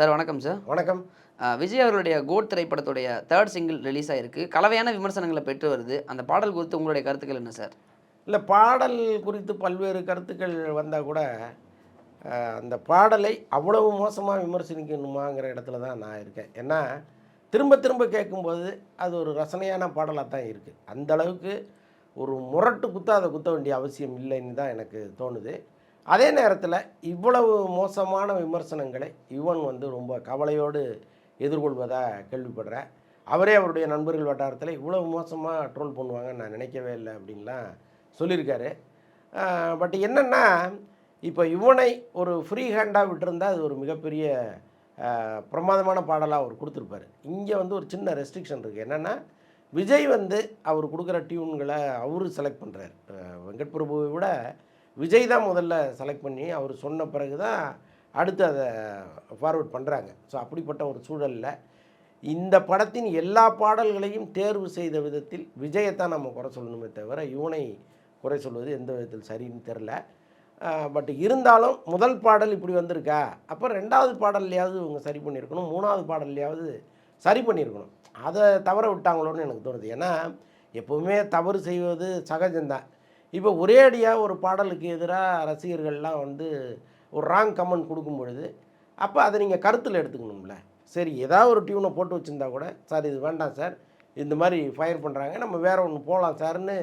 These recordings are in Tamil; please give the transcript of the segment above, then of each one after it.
சார் வணக்கம் சார். வணக்கம். விஜய் அவர்களுடைய கோட் திரைப்படத்துடைய தேர்ட் சிங்கிள் ரிலீஸ் ஆயிருக்கு. கலவையான விமர்சனங்களை பெற்று வருது. அந்த பாடல் குறித்து உங்களுடைய கருத்துக்கள் என்ன சார்? இல்லை பாடல் குறித்து பல்வேறு கருத்துக்கள் வந்தால் கூட அந்த பாடலை அவ்வளவு மோசமாக விமர்சனிக்கணுமாங்கிற இடத்துல தான் நான் இருக்கேன். ஏன்னா திரும்ப திரும்ப கேட்கும்போது அது ஒரு ரசனையான பாடலாக தான் இருக்குது அந்த அளவுக்கு ஒரு முரட்டு குத்த அதை குத்த வேண்டிய அவசியம் இல்லைன்னு தான் எனக்கு தோணுது. அதே நேரத்தில் இவ்வளவு மோசமான விமர்சனங்களை யுவன் வந்து ரொம்ப கவலையோடு எதிர்கொள்வதாக கேள்விப்படுறேன். அவரே அவருடைய நண்பர்கள் வட்டாரத்தில் இவ்வளவு மோசமாக ட்ரோல் பண்ணுவாங்கன்னு நான் நினைக்கவே இல்லை அப்படின்லாம் சொல்லியிருக்காரு. பட் என்னென்னா இப்போ இவனை ஒரு ஃப்ரீ ஹேண்டாக விட்டிருந்தா அது ஒரு மிகப்பெரிய பிரமாதமான பாடலாக அவர் கொடுத்துருப்பாரு. இங்கே வந்து ஒரு சின்ன ரெஸ்ட்ரிக்ஷன் இருக்குது என்னென்னா விஜய் வந்து அவர் கொடுக்குற டியூன்களை அவர் செலக்ட் பண்ணுறாரு வெங்கட் பிரபுவை விட விஜய் தான் முதல்ல செலக்ட் பண்ணி அவர் சொன்ன பிறகு தான் அடுத்து அதை ஃபார்வர்ட் பண்ணுறாங்க ஸோ அப்படிப்பட்ட ஒரு சூழலில் இந்த படத்தின் எல்லா பாடல்களையும் தேர்வு செய்த விதத்தில் விஜயத்தான் நம்ம குறை சொல்லணுமே தவிர இவனை குறை சொல்வது எந்த விதத்தில் சரின்னு தெரில பட் இருந்தாலும் முதல் பாடல் இப்படி வந்திருக்கா? அப்போ ரெண்டாவது பாடல்லையாவது இவங்க சரி பண்ணியிருக்கணும். மூணாவது பாடல்லையாவது சரி பண்ணியிருக்கணும். அதை தவற விட்டாங்களோன்னு எனக்கு தோணுது. ஏன்னா எப்போவுமே தவறு செய்வது சகஜம்தான். இப்போ ஒரே அடியாக ஒரு பாடலுக்கு எதிராக ரசிகர்கள்லாம் வந்து ஒரு ராங் கமெண்ட் கொடுக்கும் பொழுது அப்போ அதை நீங்கள் கருத்தில் எடுத்துக்கணும்ல. சரி ஏதாவது ஒரு டியூனை போட்டு வச்சுருந்தா கூட சார் இது வேண்டாம் சார். இந்த மாதிரி ஃபயர் பண்ணுறாங்க நம்ம வேறு ஒன்று போகலாம் சார்னு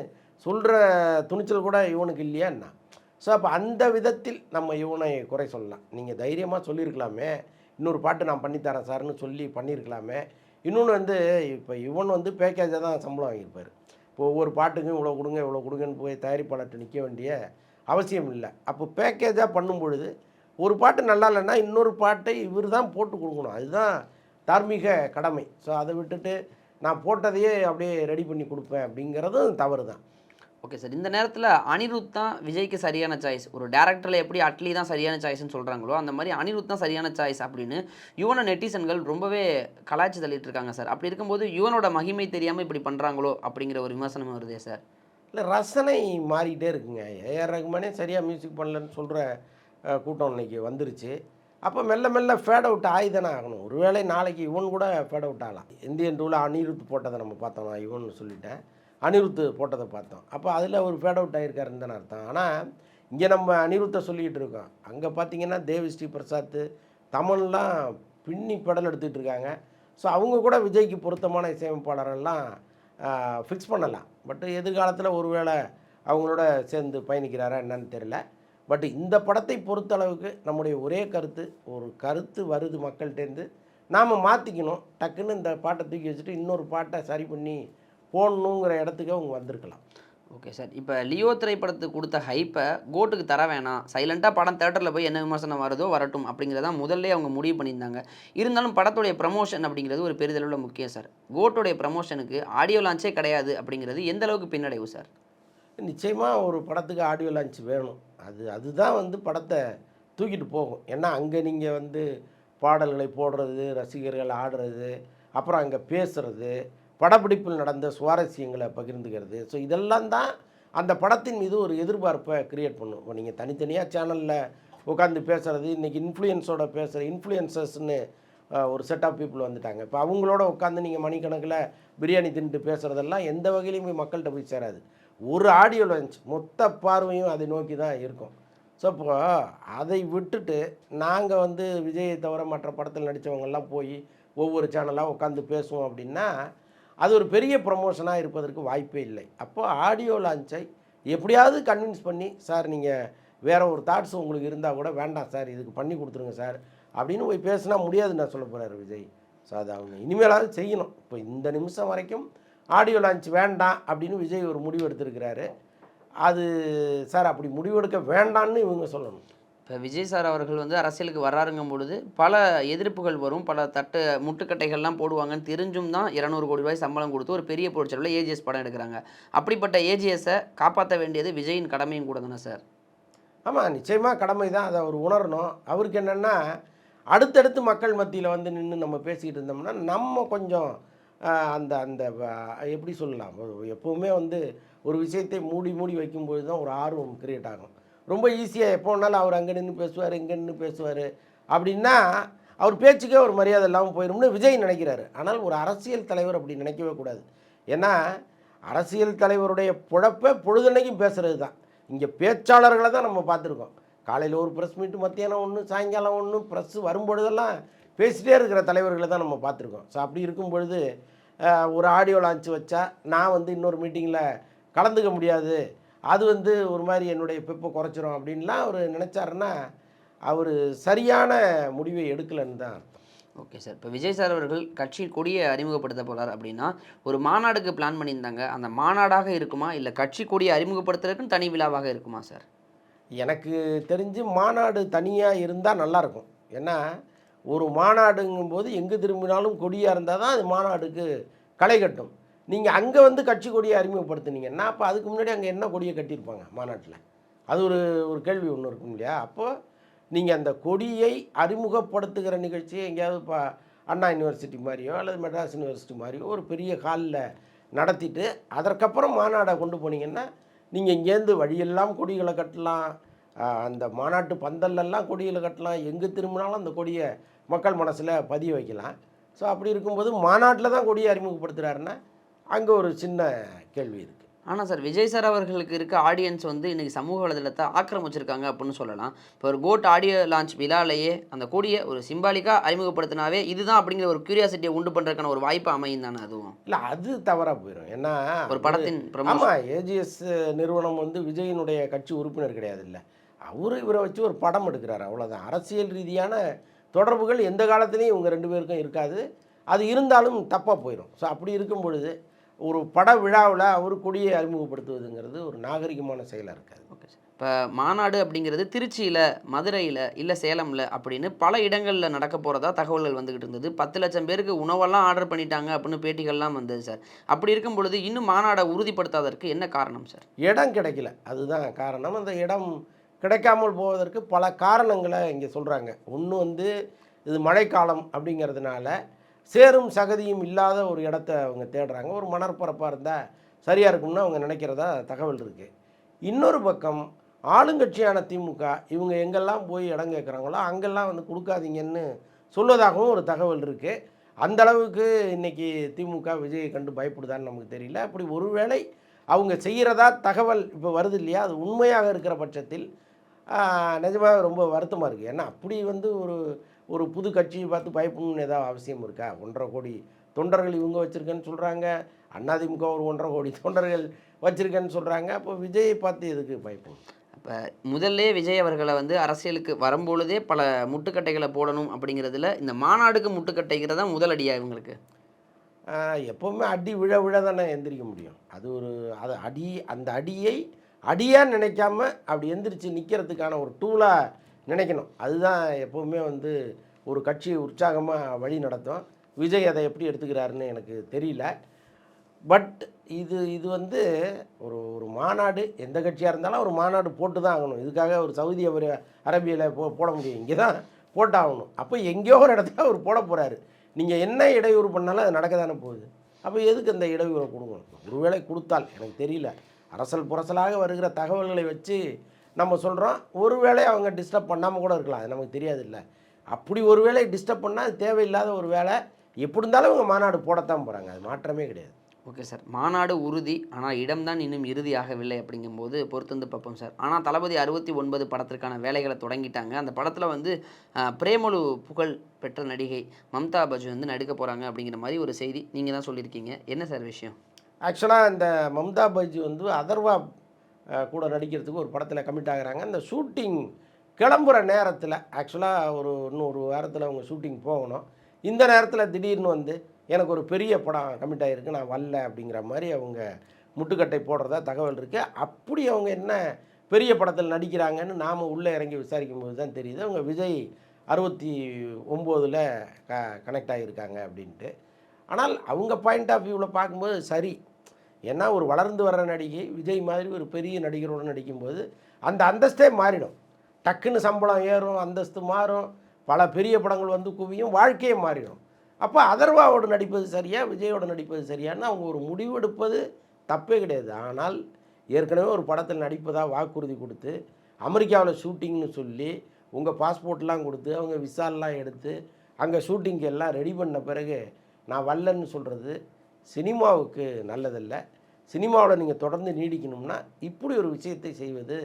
சொல்கிற துணிச்சல் கூட இவனுக்கு இல்லையா என்ன? ஸோ அப்போ அந்த விதத்தில் நம்ம இவனை குறை சொல்லலாம். நீங்கள் தைரியமாக சொல்லியிருக்கலாமே. இன்னொரு பாட்டு நான் பண்ணித்தரேன் சார்னு சொல்லி பண்ணியிருக்கலாமே. இன்னொன்று வந்து இப்போ இவன் வந்து பேக்கேஜாக தான் சம்பளம் வாங்கியிருப்பார். இப்போ ஒவ்வொரு பாட்டுக்கும் இவ்வளோ கொடுங்க இவ்வளோ கொடுங்கன்னு போய் தயாரிப்பாளர்கிட்ட நிற்க வேண்டிய அவசியம் இல்லை. அப்போ பேக்கேஜாக பண்ணும் பொழுது ஒரு பாட்டு நல்லா இல்லைன்னா இன்னொரு பாட்டை இவர் தான் போட்டு கொடுக்கணும். அதுதான் தார்மீக கடமை. ஸோ அதை விட்டுட்டு நான் போட்டதையே அப்படியே ரெடி பண்ணி கொடுப்பேன் அப்படிங்கிறதும் தவறு தான் ஓகே சார் இந்த நேரத்தில் அனிருத் தான் விஜய்க்கு சரியான சாய்ஸ் ஒரு டேரக்டரில் எப்படி அட்லி தான் சரியான சாய்ஸ்னு சொல்கிறாங்களோ அந்த மாதிரி அனிருத் தான் சரியான சாய்ஸ் அப்படின்னு யுவன நெட்டிசன்கள் ரொம்பவே கலாய்ச்சி தள்ளிட்டு இருக்காங்க சார் அப்படி இருக்கும்போது யுவனோட மகிமை தெரியாமல் இப்படி பண்ணுறாங்களோ அப்படிங்கிற ஒரு விமர்சனம் வருதே சார் இல்லை ரசனை மாறிக்கிட்டே இருக்குங்க. ஏஆர் ரகுமானே சரியாக மியூசிக் பண்ணலன்னு சொல்கிற கூட்டம் இன்னைக்கு வந்துருச்சு. அப்போ மெல்ல மெல்ல ஃபேட் அவுட் ஆகி தானே ஆகணும். ஒருவேளை நாளைக்கு இவன் கூட ஃபேட் அவுட் ஆகலாம். இந்தியன் டூவில் அனிருத் போட்டதை நம்ம பார்த்தோம். நான் இவன் சொல்லிட்டேன். அனிருத்து போட்டதை பார்த்தோம். அப்போ அதில் ஒரு ஃபேட் அவுட் ஆகிருக்காருன்னு தானே அர்த்தம். ஆனால் இங்கே நம்ம அனிருத்தை சொல்லிக்கிட்டு இருக்கோம். அங்கே பார்த்தீங்கன்னா தேவி ஸ்ரீ பிரசாத் தமிழ்லாம் பின்னி பெடல் எடுத்துகிட்டு இருக்காங்க. ஸோ அவங்க கூட விஜய்க்கு பொருத்தமான இசையமைப்பாளரெல்லாம் ஃபிக்ஸ் பண்ணலாம். பட் எதிர்காலத்தில் ஒருவேளை அவங்களோட சேர்ந்து பயணிக்கிறாரா என்னன்னு தெரியல. பட் இந்த படத்தை பொறுத்தளவுக்கு நம்முடைய ஒரே கருத்து ஒரு கருத்து வருது மக்கள்கிட்டேருந்து நாம் மாற்றிக்கணும் டக்குன்னு இந்த பாட்டை தூக்கி வச்சுட்டு இன்னொரு பாட்டை சரி பண்ணி போடணுங்கிற இடத்துக்கு அவங்க வந்திருக்கலாம். ஓகே சார் இப்போ லியோ திரைப்படத்துக்கு கொடுத்த ஹைப்பை கோட்டுக்கு தர வேணாம். சைலண்ட்டாக படம் தேட்டரில் போய் என்ன விமர்சனம் வருதோ வரட்டும் அப்படிங்கிறத முதல்ல அவங்க முடிவு பண்ணியிருந்தாங்க. இருந்தாலும் படத்துடைய ப்ரமோஷன் அப்படிங்கிறது ஒரு பெரிதளவில் முக்கியம் சார் கோட்டுடைய ப்ரமோஷனுக்கு ஆடியோ லான்ச்சே கிடையாது அப்படிங்கிறது எந்த அளவுக்கு பின்னடைவு சார் நிச்சயமாக ஒரு படத்துக்கு ஆடியோ லான்ச் வேணும். அது அதுதான் வந்து படத்தை தூக்கிட்டு போகும். ஏன்னா அங்கே நீங்கள் வந்து பாடல்களை போடுறது ரசிகர்கள் ஆடுறது அப்புறம் அங்கே பேசுறது படப்பிடிப்பில் நடந்த சுவாரஸ்யங்களை பகிர்ந்துக்கிறது. ஸோ இதெல்லாம் தான் அந்த படத்தின் மீது ஒரு எதிர்பார்ப்பை க்ரியேட் பண்ணும். இப்போ நீங்கள் தனித்தனியாக சேனலில் உட்காந்து பேசுகிறது இன்றைக்கி இன்ஃப்ளூயன்ஸோட பேசுகிற இன்ஃப்ளூயன்சஸ்ன்னு ஒரு செட் ஆஃப் பீப்புள் வந்துட்டாங்க. இப்போ அவங்களோட உட்காந்து நீங்கள் மணிக்கணக்கில் பிரியாணி தின்ட்டு பேசுகிறதெல்லாம் எந்த வகையிலையும் போய் மக்கள்கிட்ட போய் சேராது. ஒரு ஆடியோ லான்ச் மொத்த பார்வையும் அதை நோக்கி தான் இருக்கும். ஸோ இப்போ அதை விட்டுட்டு நாங்கள் வந்து விஜயை தவிர மற்ற படத்தில் நடித்தவங்கெல்லாம் போய் ஒவ்வொரு சேனலாக உட்காந்து பேசுவோம் அப்படின்னா அது ஒரு பெரிய ப்ரமோஷனாக இருப்பதற்கு வாய்ப்பே இல்லை. அப்போ ஆடியோ லான்ச்சை எப்படியாவது கன்வின்ஸ் பண்ணி சார் நீங்கள் வேறு ஒரு தாட்ஸ் உங்களுக்கு இருந்தால் கூட வேண்டாம் சார் இதுக்கு பண்ணி கொடுத்துருங்க சார் அப்படின்னு போய் பேசினா முடியாதுன்னு நான் சொல்ல போகிறார் விஜய். ஸோ அதை அவங்க இனிமேலாவது செய்யணும். இப்போ இந்த நிமிஷம் வரைக்கும் ஆடியோ லான்ச் வேண்டாம் அப்படின்னு விஜய் ஒரு முடிவு எடுத்திருக்கிறாரு. அது சார் அப்படி முடிவெடுக்க வேண்டான்னு இவங்க சொல்லணும். இப்போ விஜய் சார் அவர்கள் வந்து அரசியலுக்கு வர்றாருங்கும் பொழுது பல எதிர்ப்புகள் வரும் பல தட்டு முட்டுக்கட்டைகள்லாம் போடுவாங்கன்னு தெரிஞ்சும் தான் இரநூறு கோடி ரூபாய் சம்பளம் கொடுத்து ஒரு பெரிய பொருட்செலவில் ஏஜிஎஸ் படம் எடுக்கிறாங்க. அப்படிப்பட்ட ஏஜிஎஸை காப்பாற்ற வேண்டியது விஜயின் கடமையும் கூட தானே சார்? ஆமாம் நிச்சயமாக கடமை தான். அதை அவர் உணரணும். அவருக்கு என்னென்னா அடுத்தடுத்து மக்கள் மத்தியில் வந்து நின்று நம்ம பேசிக்கிட்டு இருந்தோம்னா நம்ம கொஞ்சம் அந்த அந்த எப்படி சொல்லலாம்? எப்போவுமே வந்து ஒரு விஷயத்தை மூடி மூடி வைக்கும்போது தான் ஒரு ஆர்வம் கிரியேட் ஆகும். ரொம்ப ஈஸியாக எப்போ வேணாலும் அவர் அங்கே நின்று பேசுவார் இங்கே நின்று பேசுவார். அப்படின்னா அவர் பேச்சுக்கே ஒரு மரியாதை இல்லாமல் போயிடும்னு விஜய் நினைக்கிறாரு. ஆனால் ஒரு அரசியல் தலைவர் அப்படி நினைக்கவே கூடாது. ஏன்னா அரசியல் தலைவருடைய புழப்பை பொழுதன்னைக்கும் பேசுகிறது தான் இங்கே பேச்சாளர்களை தான் நம்ம பார்த்துருக்கோம். காலையில் ஒரு ப்ரெஸ் மீட்டு மத்தியானம் ஒன்று சாயங்காலம் ஒன்று ப்ரெஸ் வரும்பொழுதெல்லாம் பேசிகிட்டே இருக்கிற தலைவர்களை தான் நம்ம பார்த்துருக்கோம். ஸோ அப்படி இருக்கும் பொழுது ஒரு ஆடியோ லான்ச் வச்சா நான் வந்து இன்னொரு மீட்டிங்கில் கலந்துக்க முடியாது. அது வந்து ஒரு மாதிரி என்னுடைய பெப்பை குறைச்சிரும் அப்படின்லாம் அவர் நினச்சாருன்னா அவர் சரியான முடிவை எடுக்கலைன்னு தான் அர்த்தம். Okay sir. இப்போ விஜய் சார் அவர்கள் கட்சி கொடியை அறிமுகப்படுத்த போகிறார் அப்படின்னா ஒரு மாநாடுக்கு பிளான் பண்ணியிருந்தாங்க. அந்த மாநாடாக இருக்குமா? இல்லை கட்சி கொடியை அறிமுகப்படுத்துறதுக்குன்னு தனி விழாவாக இருக்குமா சார்? எனக்கு தெரிஞ்சு மாநாடு தனியாக இருந்தால் நல்லாயிருக்கும் ஏன்னா ஒரு மாநாடுங்கும்போது எங்கே திரும்பினாலும் கொடியாக இருந்தால் தான் அது மாநாடுக்கு களை கட்டும். நீங்கள் அங்கே வந்து கட்சி கொடியை அறிமுகப்படுத்துனீங்கன்னா அப்போ அதுக்கு முன்னாடி அங்கே என்ன கொடியை கட்டியிருப்பாங்க மாநாட்டில்? அது ஒரு ஒரு கேள்வி ஒன்று இருக்கும் இல்லையா? அப்போது நீங்கள் அந்த கொடியை அறிமுகப்படுத்துகிற நிகழ்ச்சியை எங்கேயாவது இப்போ அண்ணா யூனிவர்சிட்டி மாதிரியோ அல்லது மெட்ராஸ் யூனிவர்சிட்டி மாதிரியோ ஒரு பெரிய ஹாலில் நடத்திட்டு அதற்கப்புறம் மாநாடை கொண்டு போனீங்கன்னா நீங்கள் இங்கேருந்து வழியெல்லாம் கொடிகளை கட்டலாம். அந்த மாநாட்டு பந்தல்லெல்லாம் கொடிகளை கட்டலாம். எங்கே திரும்பினாலும் அந்த கொடியை மக்கள் மனசில் பதிய வைக்கலாம். ஸோ அப்படி இருக்கும்போது மாநாட்டில் தான் கொடியை அறிமுகப்படுத்துகிறாருன்னா அங்கே ஒரு சின்ன கேள்வி இருக்குது ஆனால் சார் விஜய் சார் அவர்களுக்கு இருக்க ஆடியன்ஸ் வந்து இன்னைக்கு சமூக வலைதளத்தை ஆக்கிரமிச்சிருக்காங்க அப்படின்னு சொல்லலாம். இப்போ ஒரு கோட் ஆடியோ லான்ச் விழாலேயே அந்த கொடியை ஒரு சிம்பாலிக்காக அறிமுகப்படுத்தினாவே இதுதான் அப்படிங்கிற ஒரு கியூரியாசிட்டியை உண்டு பண்ணுறதுக்கான ஒரு வாய்ப்பு அமையும் தானே அதுவும்? இல்லை அது தவறாக போயிடும் ஏன்னா ஒரு படத்தின் ஆமாம் ஏஜிஎஸ் நிறுவனம் வந்து விஜயினுடைய கட்சி உறுப்பினர் கிடையாது இல்லை அவர் இவரை வச்சு ஒரு படம் எடுக்கிறாரு அவ்வளோதான் அரசியல் ரீதியான தொடர்புகள் எந்த காலத்துலேயும் இவங்க ரெண்டு பேருக்கும் இருக்காது. அது இருந்தாலும் தப்பாக போயிடும் ஸோ அப்படி இருக்கும் பொழுது ஒரு பட விழாவில் அவர் கொடியை அறிமுகப்படுத்துவதுங்கிறது ஒரு நாகரிகமான செயலாக இருக்காது. Okay sir. இப்போ மாநாடு அப்படிங்கிறது திருச்சியில் மதுரையில் இல்லை சேலமில் அப்படின்னு பல இடங்களில் நடக்க போகிறதா தகவல்கள் வந்துக்கிட்டு இருந்தது. பத்து லட்சம் பேருக்கு உணவெல்லாம் ஆர்டர் பண்ணிட்டாங்க அப்படின்னு பேட்டிகள்லாம் வந்தது சார். அப்படி இருக்கும் பொழுது இன்னும் மாநாடை உறுதிப்படுத்தாதற்கு என்ன காரணம் சார்? இடம் கிடைக்கல. அதுதான் காரணம். அந்த இடம் கிடைக்காமல் போவதற்கு பல காரணங்களை இங்கே சொல்கிறாங்க ஒன்று வந்து இது மழைக்காலம் அப்படிங்கிறதுனால சேரும் சகதியும் இல்லாத ஒரு இடத்த அவங்க தேடுறாங்க. ஒரு மணற்பரப்பாக இருந்தால் சரியாக இருக்கும்னு அவங்க நினைக்கிறதா தகவல் இருக்குது இன்னொரு பக்கம் ஆளுங்கட்சியான திமுக இவங்க எங்கெல்லாம் போய் இடம் கேட்குறாங்களோ அங்கெல்லாம் வந்து கொடுக்காதீங்கன்னு சொல்வதாகவும் ஒரு தகவல் இருக்குது அந்த அளவுக்கு இன்றைக்கி திமுக விஜயை கண்டு பயப்படுதான்னு நமக்கு தெரியல. அப்படி ஒருவேளை அவங்க செய்கிறதா தகவல் இப்போ வருது இல்லையா? அது உண்மையாக இருக்கிற பட்சத்தில் நிஜமாக ரொம்ப வருத்தமாக இருக்குது ஏன்னா அப்படி வந்து ஒரு ஒரு புது கட்சியை பார்த்து பயப்படணும்னு ஏதாவது அவசியம் இருக்கா? ஒன்றரை கோடி தொண்டர்கள் இவங்க வச்சுருக்கேன்னு சொல்கிறாங்க அதிமுக ஒரு ஒன்றரை கோடி தொண்டர்கள் வச்சுருக்கேன்னு சொல்கிறாங்க அப்போ விஜயை பார்த்து எதுக்கு பயப்படணும்? அப்போ முதல்ல விஜய் அவர்களை வந்து அரசியலுக்கு வரும்பொழுதே பல முட்டுக்கட்டைகளை போடணும் அப்படிங்கிறதுல இந்த மாநாடுக்கு முட்டுக்கட்டைங்கிறது முதல் அடியா இவங்களுக்கு? எப்பவுமே அடி விழ விழ தானே எந்திரிக்க முடியும். அது ஒரு அது அடி அந்த அடியை அடியாக நினைக்காம அப்படி எந்திரிச்சு நிற்கிறதுக்கான ஒரு டூலாக நினைக்கணும். அதுதான் எப்போவுமே வந்து ஒரு கட்சி உற்சாகமாக வழி நடத்தும். விஜய் அதை எப்படி எடுத்துக்கிறாருன்னு எனக்கு தெரியல. பட் இது இது வந்து ஒரு ஒரு மாநாடு. எந்த கட்சியாக இருந்தாலும் ஒரு மாநாடு போட்டு தான் ஆகணும். இதுக்காக ஒரு சவுதி அரேபியில் அரேபியாவில் போ போட முடியும். இங்கே தான் போட்டாகணும். அப்போ எங்கேயோ ஒரு இடத்துல அவர் போட போகிறாரு நீங்கள் என்ன இடையூறு பண்ணாலும் அது நடக்க தானே போகுது. அப்போ எதுக்கு அந்த இடையூறை கொடுக்கணும்? ஒருவேளை கொடுத்தால் எனக்கு தெரியல. அரசல் புரசலாக வருகிற தகவல்களை வச்சு நம்ம சொல்கிறோம் ஒருவேளை அவங்க டிஸ்டர்ப் பண்ணாமல் கூட இருக்கலாம். அது நமக்கு தெரியாது இல்லை அப்படி ஒரு வேளை டிஸ்டர்ப் பண்ணால் அது தேவையில்லாத ஒரு வேலை எப்படி இருந்தாலும் இவங்க மாநாடு போடத்தான் போகிறாங்க அது மாற்றமே கிடையாது. Okay sir. மாநாடு உறுதி ஆனால் இடம்தான் இன்னும் இறுதியாகவில்லை அப்படிங்கும்போது பொறுத்து வந்து பார்ப்போம் சார். ஆனால் தளபதி அறுபத்தி ஒன்பது படத்திற்கான வேலைகளை தொடங்கிட்டாங்க. அந்த படத்தில் வந்து பிரேமலு புகழ் பெற்ற நடிகை மம்தா பஜு வந்து நடிக்க போகிறாங்க அப்படிங்கிற மாதிரி ஒரு செய்தி நீங்கள் தான் சொல்லியிருக்கீங்க. என்ன சார் விஷயம்? ஆக்சுவலாக இந்த மம்தா பஜி வந்து அதர்வா கூட நடிக்கிறதுக்கு ஒரு படத்தில் கமிட் ஆகிறாங்க. அந்த ஷூட்டிங் கிளம்புற நேரத்தில் ஆக்சுவலாக ஒரு இன்னும் ஒரு வாரத்தில் அவங்க ஷூட்டிங் போகணும். இந்த நேரத்தில் திடீர்னு வந்து எனக்கு ஒரு பெரிய படம் கமிட் ஆகிருக்கு நான் வரல அப்படிங்கிற மாதிரி அவங்க முட்டுக்கட்டை போடுறதா தகவல் இருக்குது அப்படி அவங்க என்ன பெரிய படத்தில் நடிக்கிறாங்கன்னு நாம் உள்ளே இறங்கி விசாரிக்கும் போது தான் தெரியுது. அவங்க விஜய் அறுபத்தி ஒம்போதில் க கனெக்ட் ஆகியிருக்காங்க அப்படின்ட்டு. ஆனால் அவங்க பாயிண்ட் ஆஃப் வியூவில் பார்க்கும்போது சரி ஏன்னா ஒரு வளர்ந்து வர்ற நடிகை விஜய் மாதிரி ஒரு பெரிய நடிகரோடு நடிக்கும்போது அந்த அந்தஸ்தே மாறிடும். டக்குன்னு சம்பளம் ஏறும் அந்தஸ்து மாறும் பல பெரிய படங்கள் வந்து குவியும் வாழ்க்கையே மாறிடும். அப்போ அதர்வாவோடு நடிப்பது சரியா விஜயோட நடிப்பது சரியான்னு அவங்க ஒரு முடிவெடுப்பது தப்பே கிடையாது. ஆனால் ஏற்கனவே ஒரு படத்தில் நடிப்பதாக வாக்குறுதி கொடுத்து அமெரிக்காவில் ஷூட்டிங்னு சொல்லி உங்கள் பாஸ்போர்ட்லாம் கொடுத்து அவங்க விசாலெலாம் எடுத்து அங்கே ஷூட்டிங்க்கு எல்லாம் ரெடி பண்ண பிறகு நான் வரலன்னு சொல்கிறது சினிமாவுக்கு நல்லதல்ல. சினிமாவோட நீங்கள் தொடர்ந்து நீடிக்கணும்னா இப்படி ஒரு விஷயத்தை செய்வது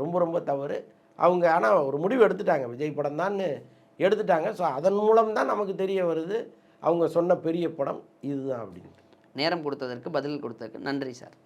ரொம்ப ரொம்ப தவறு. அவங்க ஆனால் ஒரு முடிவு எடுத்துட்டாங்க. விஜய் படம் தான்னு எடுத்துட்டாங்க. ஸோ அதன் மூலம் தான் நமக்கு தெரிய வருது. அவங்க சொன்ன பெரிய படம் இதுதான் அப்படின்னு நேரம் கொடுத்ததற்கு பதில் கொடுத்ததற்கு நன்றி சார்.